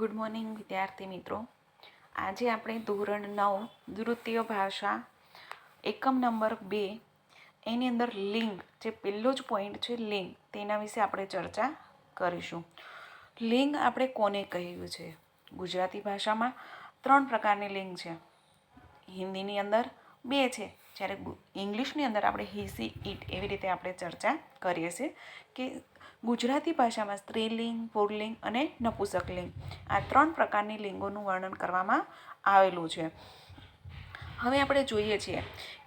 Good morning, વિદ્યાર્થી મિત્રો. આજે આપણે ધોરણ નવ, દ્વિતીય ભાષા, એકમ નંબર બે, એની અંદર લિંગ, જે પહેલો જ પોઈન્ટ છે લિંગ, તેના વિશે આપણે ચર્ચા કરીશું. લિંગ આપણે કોને કહ્યું છે? ગુજરાતી ભાષામાં ત્રણ પ્રકારની લિંગ છે. હિન્દીની અંદર બે છે જ્યારે ઇંગ્લિશની અંદર આપણે હી, સી ઇટ એવી રીતે આપણે ચર્ચા કરીએ છીએ કે ગુજરાતી ભાષામાં સ્ત્રીલિંગ, પુરલિંગ અને નપુસકલિંગ આ ત્રણ પ્રકારની લિંગોનું વર્ણન કરવામાં આવેલું છે. હવે આપણે જોઈએ છીએ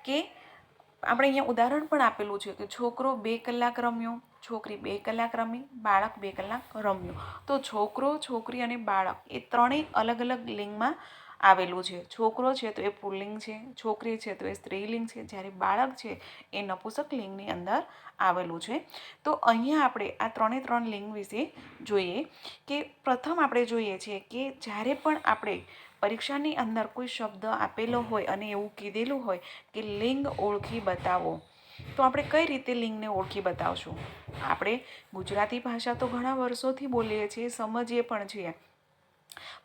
કે આપણે અહીંયા ઉદાહરણ પણ આપેલું છે કે છોકરો બે કલાક રમ્યો, છોકરી બે કલાક રમી, બાળક બે કલાક રમ્યો. તો છોકરો, છોકરી અને બાળક એ ત્રણેય અલગ અલગ લિંગમાં આવેલું છે. છોકરો છે તો એ પુલ્લિંગ છે, છોકરી છે તો એ સ્ત્રીલિંગ છે, જ્યારે બાળક છે એ નપુસક લિંગની અંદર આવેલું છે. તો અહીંયા આપણે આ ત્રણે ત્રણ લિંગ વિશે જોઈએ કે પ્રથમ આપણે જોઈએ છીએ કે જ્યારે પણ આપણે પરીક્ષાની અંદર કોઈ શબ્દ આપેલો હોય અને એવું કીધેલું હોય કે લિંગ ઓળખી બતાવો, તો આપણે કઈ રીતે લિંગને ઓળખી બતાવશું? આપણે ગુજરાતી ભાષા તો ઘણા વર્ષોથી બોલીએ છીએ, સમજીએ પણ છીએ.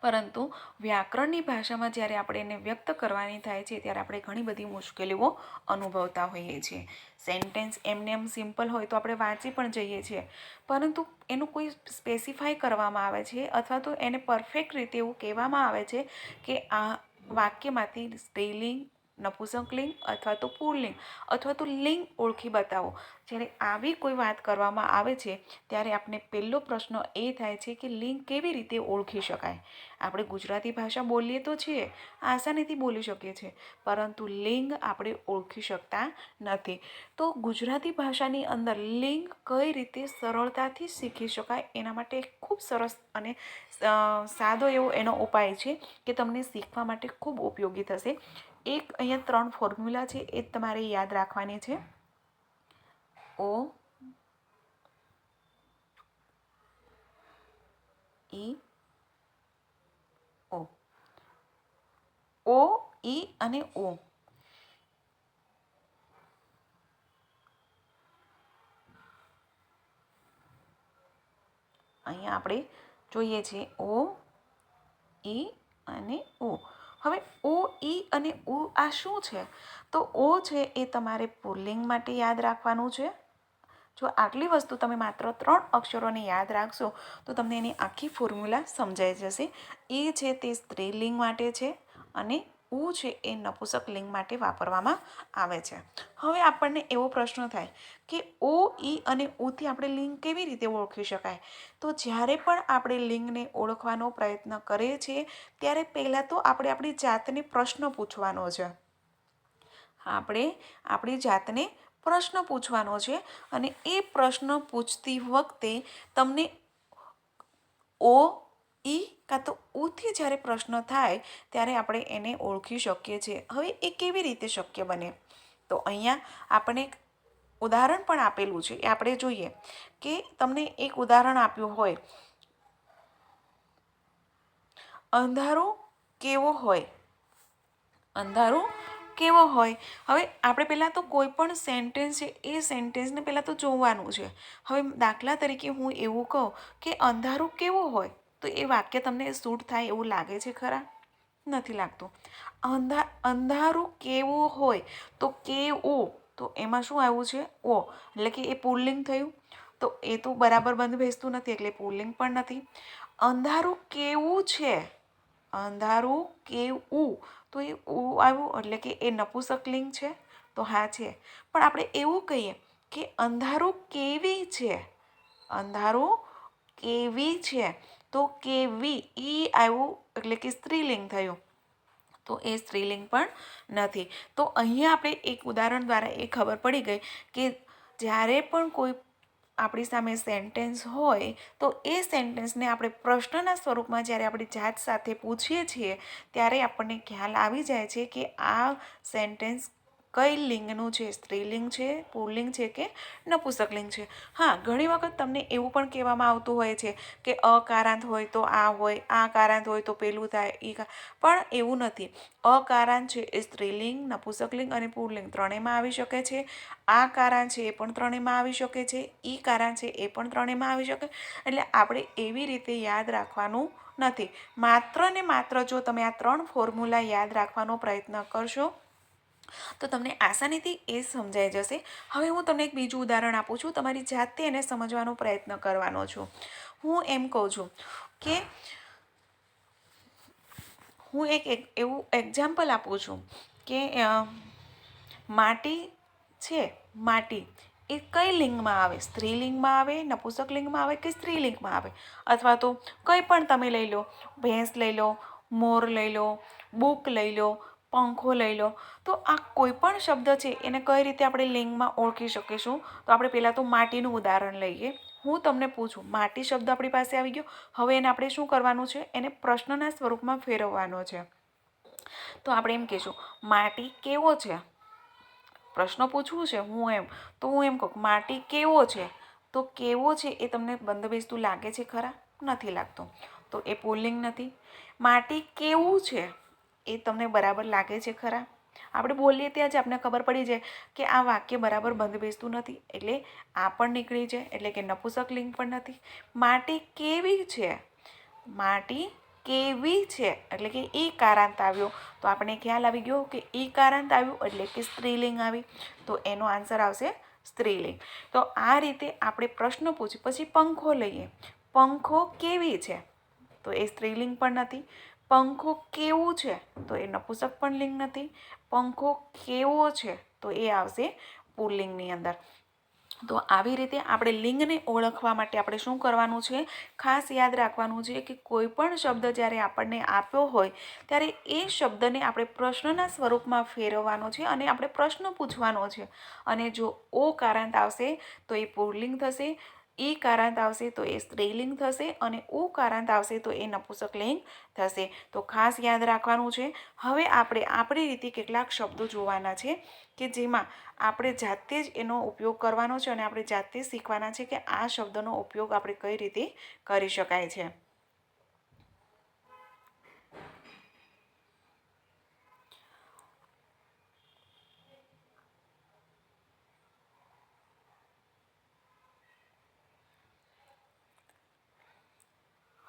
પરંતુ વ્યાકરણની ભાષામાં જ્યારે આપણે એને વ્યક્ત કરવાની થાય છે, ત્યારે આપણે ઘણી બધી મુશ્કેલીઓ અનુભવતા હોઈએ છીએ. સેન્ટેન્સ એમને એમ સિમ્પલ હોય તો આપણે વાંચી પણ જઈએ છીએ. પરંતુ એનું કોઈ સ્પેસિફાય કરવામાં આવે છે અથવા તો એને પરફેક્ટ રીતે એવું કહેવામાં આવે છે કે આ વાક્યમાંથી સ્ત્રીલિંગ નપુસક લિંગ અથવા તો પુલ્લિંગ અથવા તો લિંગ ઓળખી બતાવો. જ્યારે આવી કોઈ વાત કરવામાં આવે છે, ત્યારે આપણે પહેલો પ્રશ્ન એ થાય છે કે લિંગ કેવી રીતે ઓળખી શકાય. આપણે ગુજરાતી ભાષા બોલીએ તો છીએ, આસાનીથી બોલી શકીએ છીએ, પરંતુ લિંગ આપણે ઓળખી શકતા નથી. તો ગુજરાતી ભાષાની અંદર લિંગ કઈ રીતે સરળતાથી શીખી શકાય એના માટે ખૂબ સરસ અને સાદો એવો એનો ઉપાય છે કે તમને શીખવા માટે ખૂબ ઉપયોગી થશે. એક અહીંયા ત્રણ ફોર્મ્યુલા છે, એ તમારે યાદ રાખવાની છે. ઓ, ઈ, ઓ. ઓ, ઈ અને ઓ. અહીંયા આપણે જોઈએ છીએ ઓ, ઈ અને ઓ. હવે ઓ ઈ અને ઉ આ શું છે? તો ઓ છે એ તમારે પુલ્લિંગ માટે યાદ રાખવાનું છે. જો આટલી વસ્તુ તમે માત્ર ત્રણ અક્ષરોને યાદ રાખશો, તો તમને એની આખી ફોર્મ્યુલા સમજાઈ જશે. એ છે તે સ્ત્રીલિંગ માટે છે અને ઉ છે એ નપુસક લિંગ માટે વાપરવામાં આવે છે. હવે આપણને એવો પ્રશ્ન થાય કે ઓ ઈ અને ઉથી આપણે લિંગ કેવી રીતે ઓળખી શકાય? તો જ્યારે પણ આપણે લિંગને ઓળખવાનો પ્રયત્ન કરીએ છીએ, ત્યારે પહેલાં તો આપણે આપણી જાતને પ્રશ્ન પૂછવાનો છે. આપણે આપણી જાતને પ્રશ્ન પૂછવાનો છે અને એ પ્રશ્ન પૂછતી વખતે તમને ઓ, ઈ કાં તો ઉથી જ્યારે પ્રશ્ન થાય, ત્યારે આપણે એને ઓળખી શકીએ છીએ. હવે એ કેવી રીતે શક્ય બને? તો અહીંયા આપણે એક ઉદાહરણ પણ આપેલું છે. એ આપણે જોઈએ કે તમને એક ઉદાહરણ આપ્યું હોય. અંધારો કેવો હોય? અંધારું કેવો હોય? હવે આપણે પહેલાં તો કોઈ પણ સેન્ટેન્સ છે, એ સેન્ટેન્સને પહેલાં તો જોવાનું છે. હવે દાખલા તરીકે હું એવું કહું કે અંધારું કેવું હોય? તો એ વાક્ય તમને સૂટ થાય એવું લાગે છે ખરા? નથી લાગતું. અંધા, અંધારું કેવું હોય તો કેવું? તો એમાં શું આવ્યું છે? ઓ, એટલે કે એ પુલ્લિંગ થયું. તો એ તો બરાબર બંધ બેસતું નથી એટલે પુલ્લિંગ પણ નથી. અંધારું કેવું છે? અંધારું કેવું? તો એ ઉ આવ્યું એટલે કે એ નપુસકલિંગ છે. તો હા છે. પણ આપણે એવું કહીએ કે અંધારું કેવી છે? અંધારું કેવી છે? તો કેવી ઈ આવ્યું એટલે કે સ્ત્રીલિંગ થયું. તો એ સ્ત્રીલિંગ પણ નથી. તો અહીંયા આપણે એક ઉદાહરણ દ્વારા એ ખબર પડી ગઈ કે જ્યારે પણ કોઈ આપણી સામે સેન્ટેન્સ હોય, તો એ સેન્ટેન્સને આપણે પ્રશ્નના સ્વરૂપમાં જ્યારે આપણી જાત સાથે પૂછીએ છીએ, ત્યારે આપણને ખ્યાલ આવી જાય છે કે આ સેન્ટેન્સ કઈ લિંગનું છે? સ્ત્રીલિંગ છે પુલ્લિંગ છે કે નપુસકલિંગ છે? હા, ઘણી વખત તમને એવું પણ કહેવામાં આવતું હોય છે કે અકારાંત હોય તો આ હોય આ કારાંત હોય તો પેલું થાય એ પણ એવું નથી. અકારાંત છે એ સ્ત્રીલિંગ, નપુસકલિંગ અને પુલ્લિંગ ત્રણેયમાં આવી શકે છે. આ કારાંત છે એ પણ ત્રણેયમાં આવી શકે છે. ઈ કારાંત છે એ પણ ત્રણેયમાં આવી શકે. એટલે આપણે એવી રીતે યાદ રાખવાનું નથી. માત્ર ને માત્ર જો તમે આ ત્રણ ફોર્મ્યુલા યાદ રાખવાનો પ્રયત્ન કરશો તો તમને આસાનીથી એ સમજાઈ જશે. હવે હું તમને એક બીજું ઉદાહરણ આપું છું. તમારી જાતે એને સમજવાનો પ્રયત્ન કરવાનો છું. હું એમ કહું છું કે હું એક એવું એક્ઝામ્પલ આપું છું કે માટી છે, માટી એ કઈ લિંગમાં આવે? સ્ત્રીલિંગમાં આવે, નપુસક લિંગમાં આવે કે સ્ત્રીલિંગમાં આવે? અથવા તો કંઈ પણ તમે લઈ લો, ભેંસ લઈ લો, મોર લઈ લો, બુક લઈ લો પંખો લઈ લો. તો આ કોઈ પણ શબ્દ છે, એને કઈ રીતે આપણે લિંગમાં ઓળખી શકીશું? તો આપણે પહેલાં તો માટીનું ઉદાહરણ લઈએ. હું તમને પૂછું, માટી શબ્દ આપણી પાસે આવી ગયો? હવે એને આપણે શું કરવાનું છે? એને પ્રશ્નના સ્વરૂપમાં ફેરવવાનો છે. તો આપણે એમ કહીશું, માટી કેવો છે? પ્રશ્ન પૂછવું છે, હું એમ. તો હું એમ કહું, માટી કેવો છે? તો કેવો છે એ તમને બંધબેસતું લાગે છે ખરા? નથી લાગતું. તો એ પુલ્લિંગ નથી. માટી કેવું છે? એ તમને બરાબર લાગે છે ખરા? આપણે બોલીએ ત્યાં જ આપણને ખબર પડી જાય કે આ વાક્ય બરાબર બંધબેસતું નથી. એટલે આ પણ નીકળી જાય, એટલે કે નપુસક લિંગ પણ નથી. માટી કેવી છે? માટી કેવી છે? એટલે કે ઈ કારાંત આવ્યો. તો આપણે ખ્યાલ આવી ગયો કે ઈ કારાંત આવ્યું એટલે કે સ્ત્રીલિંગ આવી. તો એનો આન્સર આવશે સ્ત્રીલિંગ. તો આ રીતે આપણે પ્રશ્ન પૂછી પછી પંખો લઈએ. પંખો કેવી છે? તો એ સ્ત્રીલિંગ પણ નથી. પંખો કેવું છે તો એ નપુસક પણ લિંગ નથી. પંખો કેવો છે તો એ આવશે પુલ્લિંગની અંદર. તો આવી રીતે આપણે લિંગને ઓળખવા માટે આપણે શું કરવાનું છે? ખાસ યાદ રાખવાનું છે કે કોઈ પણ શબ્દ જ્યારે આપણને આપ્યો હોય, ત્યારે એ શબ્દને આપણે પ્રશ્નના સ્વરૂપમાં ફેરવવાનો છે અને આપણે પ્રશ્ન પૂછવાનો છે. અને જો ઓ કારાંત આવશે તો એ પુલ્લિંગ થશે ઈ કારાંત આવશે તો એ સ્ત્રીલિંગ થશે અને ઉ કારાંત આવશે તો એ નપુસક લિંગ થશે. તો ખાસ યાદ રાખવાનું છે. હવે આપણે આપણી રીતે કેટલાક શબ્દો જોવાના છે કે જેમાં આપણે જાતે જ એનો ઉપયોગ કરવાનો છે અને આપણે જાતે શીખવાના છે કે આ શબ્દનો ઉપયોગ આપણે કઈ રીતે કરી શકાય છે.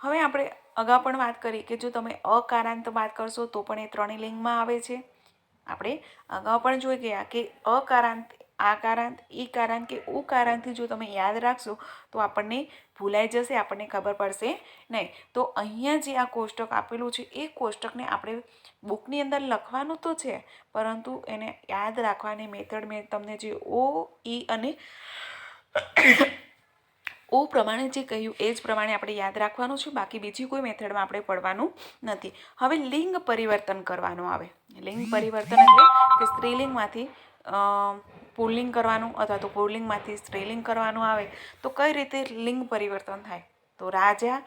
હવે આપણે અગાઉ પણ વાત કરી કે જો તમે અકારાંત વાત કરશો તો પણ એ ત્રણેય લિંગમાં આવે છે. આપણે અગાઉ પણ જોઈ ગયા કે અકારાંત, આકારાંત, ઈકારાંત કે ઉકારાંતથી જો તમે યાદ રાખશો તો આપણને ભૂલાઈ જશે, આપણને ખબર પડશે નહીં. તો અહીંયા જે આ કોષ્ટક આપેલું છે, એ કોષ્ટકને આપણે બુકની અંદર લખવાનું તો છે, પરંતુ એને યાદ રાખવાની મેથડ મેં તમને જે ઓ, ઈ અને ઓ પ્રમાણે જે કહ્યું, એ જ પ્રમાણે આપણે યાદ રાખવાનું છે. બાકી બીજી કોઈ મેથડમાં આપણે પડવાનું નથી. હવે લિંગ પરિવર્તન કરવાનું આવે. લિંગ પરિવર્તન એટલે કે સ્ત્રીલિંગમાંથી પુલ્લિંગ કરવાનું અથવા તો પુલ્લિંગમાંથી સ્ત્રીલિંગ કરવાનું આવે. તો કઈ રીતે લિંગ પરિવર્તન થાય? તો રાજા,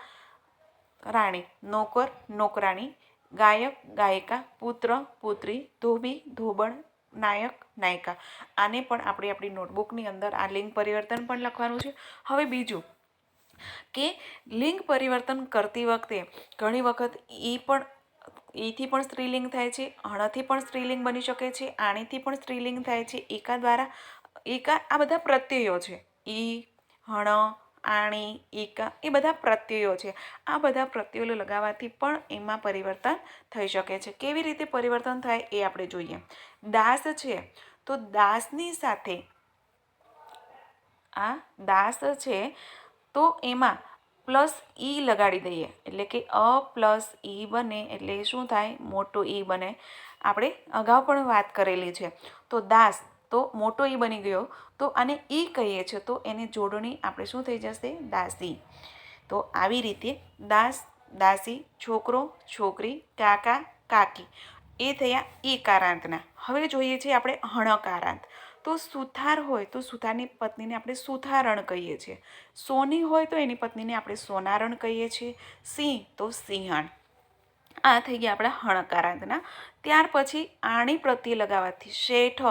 રાણી, નોકર, નોકરાણી, ગાયક, ગાયિકા, પુત્ર, પુત્રી, ધોબી, ધોબણ નાયક, નાયિકા. આને પણ આપણે આપણી નોટબુકની અંદર આ લિંગ પરિવર્તન પણ લખવાનું છે. હવે બીજું કે લિંગ પરિવર્તન કરતી વખતે ઘણી વખત એ પણ એથી પણ સ્ત્રીલિંગ થાય છે, હણથી પણ સ્ત્રીલિંગ બની શકે છે, આણીથી પણ સ્ત્રીલિંગ થાય છે. એકા દ્વારા એકા આ બધા પ્રત્યયો છે. ઈ, હણ આણી એકા એ બધા પ્રત્યયો છે. આ બધા પ્રત્યયો લગાવવાથી પણ એમાં પરિવર્તન થઈ શકે છે. કેવી રીતે પરિવર્તન થાય એ આપણે જોઈએ. દાસ છે. તો દાસની સાથે આ દાસ છે તો એમાં પ્લસ ઈ લગાડી દઈએ. એટલે કે અ પ્લસ ઈ બને એટલે શું થાય? મોટો ઈ બને. આપણે અગાઉ પણ વાત કરેલી છે. તો દાસ તો મોટો ઈ બની ગયો. તો આને ઈ કહીએ છીએ તો એની જોડણી આપણે શું થઈ જશે? દાસી. તો આવી રીતે દાસ, દાસી, છોકરો, છોકરી, કાકા, કાકી, એ થયા ઈ કારાંતના હવે જોઈએ છીએ આપણે હણકારાંત તો સુથાર હોય તો સુથારની પત્નીને આપણે સુથારણ કહીએ છીએ. સોની હોય તો એની પત્નીને આપણે સોનારણ કહીએ છીએ. સિંહ તો સિંહણ. આ થઈ ગયા આપણા હણકારાંતના. ત્યાર પછી આણી પ્રત્યે લગાવવાથી શેઠ.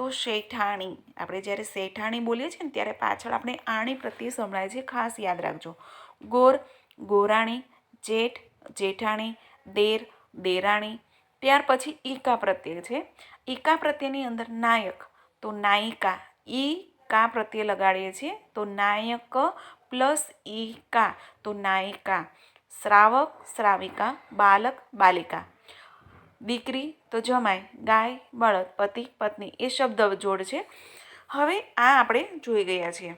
તો શેઠાણી. આપણે જ્યારે શેઠાણી બોલીએ છીએ ને, ત્યારે પાછળ આપણે આણી પ્રત્યે સંભળાય છે, ખાસ યાદ રાખજો. ગોર, ગોરાણી, જેઠ, જેઠાણી, દેર, દેરાણી. ત્યાર પછી ઈકા પ્રત્યે છે. ઈકા પ્રત્યેની અંદર નાયક, તો નાયિકા. ઈ કા પ્રત્યે લગાડીએ છીએ, તો નાયક પ્લસ ઈ કા તો નાયિકા. શ્રાવક, શ્રાવિકા. બાલક, બાલિકા. દીકરી તો જમાય ગાય બળદ પતિ, પત્ની એ શબ્દ જોડ છે. હવે આ આપણે જોઈ ગયા છીએ.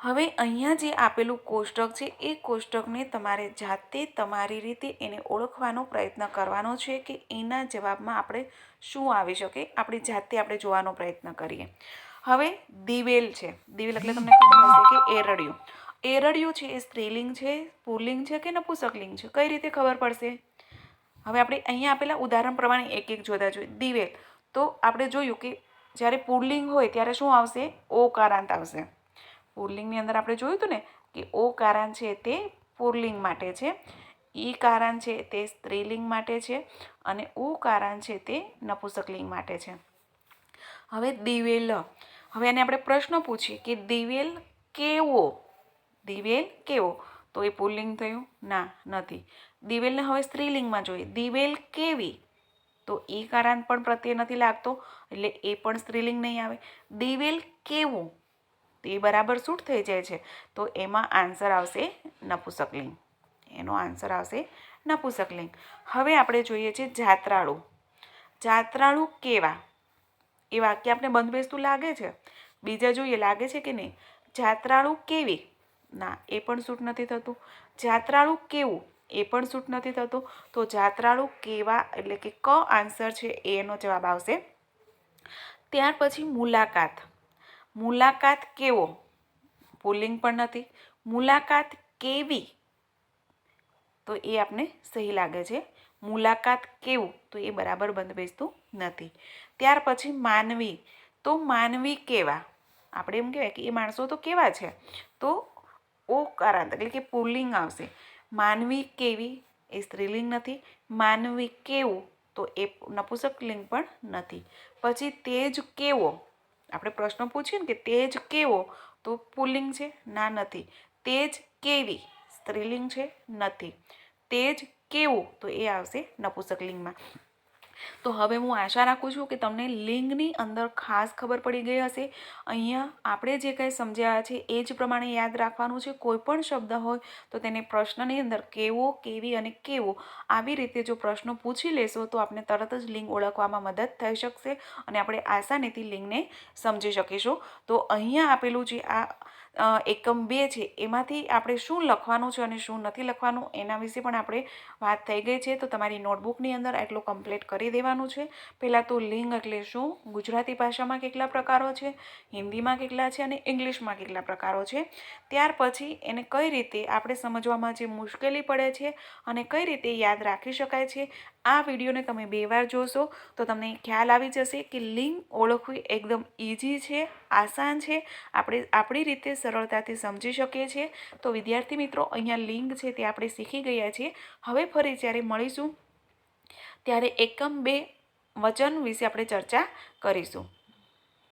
હવે અહીંયા જે આપેલું કોષ્ટક છે, એ કોષ્ટકને તમારે જાતે તમારી રીતે એને ઓળખવાનો પ્રયત્ન કરવાનો છે કે એના જવાબમાં આપણે શું આવી શકે, આપણે જાતે આપણે જોવાનો પ્રયત્ન કરીએ. હવે દિવેલ છે. દિવેલ એટલે તમને ખબર હશે કે એરડિયું. એરડિયું છે, એ સ્ત્રીલિંગ છે પુલ્લિંગ છે કે નપુસકલિંગ છે? કઈ રીતે ખબર પડશે? હવે આપણે અહીંયા આપેલા ઉદાહરણ પ્રમાણે એક એક જોતા જોઈએ. દિવેલ. તો આપણે જોયું કે જ્યારે પુલ્લિંગ હોય ત્યારે શું આવશે? ઓકારાંત આવશે. પુલ્લિંગની અંદર આપણે જોયું હતું ને કે ઓ કારાન છે તે પુલ્લિંગ માટે છે. ઈ કારાન છે તે સ્ત્રીલિંગ માટે છે અને ઉ કારાન છે તે નપુસકલિંગ માટે છે. હવે દિવેલ. હવે એને આપણે પ્રશ્ન પૂછીએ કે દિવેલ કેવો? દિવેલ કેવો? તો એ પુલ્લિંગ થયું? ના, નથી. દિવેલને હવે સ્ત્રીલિંગમાં જોઈએ. દિવેલ કેવી? તો એ કારાંત પણ પ્રત્યે નથી લાગતો, એટલે એ પણ સ્ત્રીલિંગ નહીં આવે. દિવેલ કેવું? તે બરાબર સૂટ થઈ જાય છે. તો એમાં આન્સર આવશે નપુસકલિંગ. એનો આન્સર આવશે નપુસકલિંગ. હવે આપણે જોઈએ છે જાત્રાળુ. જાત્રાળુ કેવા? એ વાક્ય આપણે બંધબેસતું લાગે છે? બીજા જોઈએ, લાગે છે કે નહીં? જાત્રાળુ કેવી? ના, એ પણ સૂટ નથી થતું. જાત્રાળુ કેવું? એ પણ સૂટ નથી થતું. તો જાત્રાળુ કેવા એટલે કે ક આન્સર છે એનો જવાબ આવશે. ત્યાર પછી મુલાકાત. મુલાકાત કેવો? પુલિંગ પણ નથી. મુલાકાત કેવી? તો એ આપને સહી લાગે છે. મુલાકાત કેવું? તો એ બરાબર બંધ નથી. ત્યાર પછી માનવી. તો માનવી કેવા? આપણે એમ કહેવાય કે એ માણસો તો કેવા છે? તો ઓ એટલે કે પુલ્લિંગ આવશે. માનવી કેવી એ સ્ત્રીલિંગ નથી, માનવી કેવું તો એ નપુસકલિંગ પણ નથી. પછી તેજ કેવો? આપણે પ્રશ્ન પૂછીએ ને કે તેજ કેવો તો પુલ્લિંગ છે? ના, નથી. તેજ કેવી? સ્ત્રીલિંગ છે? નથી. તેજ કેવું તો એ આવશે નપુસકલિંગમાં તો હવે હું આશા રાખું છું કે તમને લિંગની અંદર ખાસ ખબર પડી ગઈ હશે. અહીંયા આપણે જે કંઈ સમજ્યા છે એ જ પ્રમાણે યાદ રાખવાનું છે. કોઈ પણ શબ્દ હોય તો તેને પ્રશ્નની અંદર કેવો, કેવી અને કેવો આવી રીતે જો પ્રશ્નો પૂછી લેશો તો આપણે તરત જ લિંગ ઓળખવામાં મદદ થઈ શકશે અને આપણે આસાનીથી લિંગને સમજી શકીશું. તો અહીંયા આપેલું જે આ એકમ બે છે, એમાંથી આપણે શું લખવાનું છે અને શું નથી લખવાનું, એના વિશે પણ આપણે વાત થઈ ગઈ છે. તો તમારી નોટબુકની અંદર આટલું કમ્પ્લીટ કરી દેવાનું છે. પહેલાં તો લિંગ એટલે શું? ગુજરાતી ભાષામાં કેટલા પ્રકારો છે? હિન્દીમાં કેટલા છે અને ઇંગ્લિશમાં કેટલા પ્રકારો છે? ત્યાર પછી એને કઈ રીતે આપણે સમજવામાં જે મુશ્કેલી પડે છે અને કઈ રીતે યાદ રાખી શકાય છે, આ વિડીયોને તમે બે વાર જોશો તો તમને ખ્યાલ આવી જશે કે લિંગ ઓળખવી એકદમ ઇઝી છે, આસાન છે. આપણે આપણી રીતે સરળતાથી સમજી શકીએ છીએ. તો વિદ્યાર્થી મિત્રો, અહીંયા લિંગ છે તે આપણે શીખી ગયા છીએ. હવે ફરી જ્યારે મળીશું, ત્યારે એકમ બે વચન વિશે આપણે ચર્ચા કરીશું.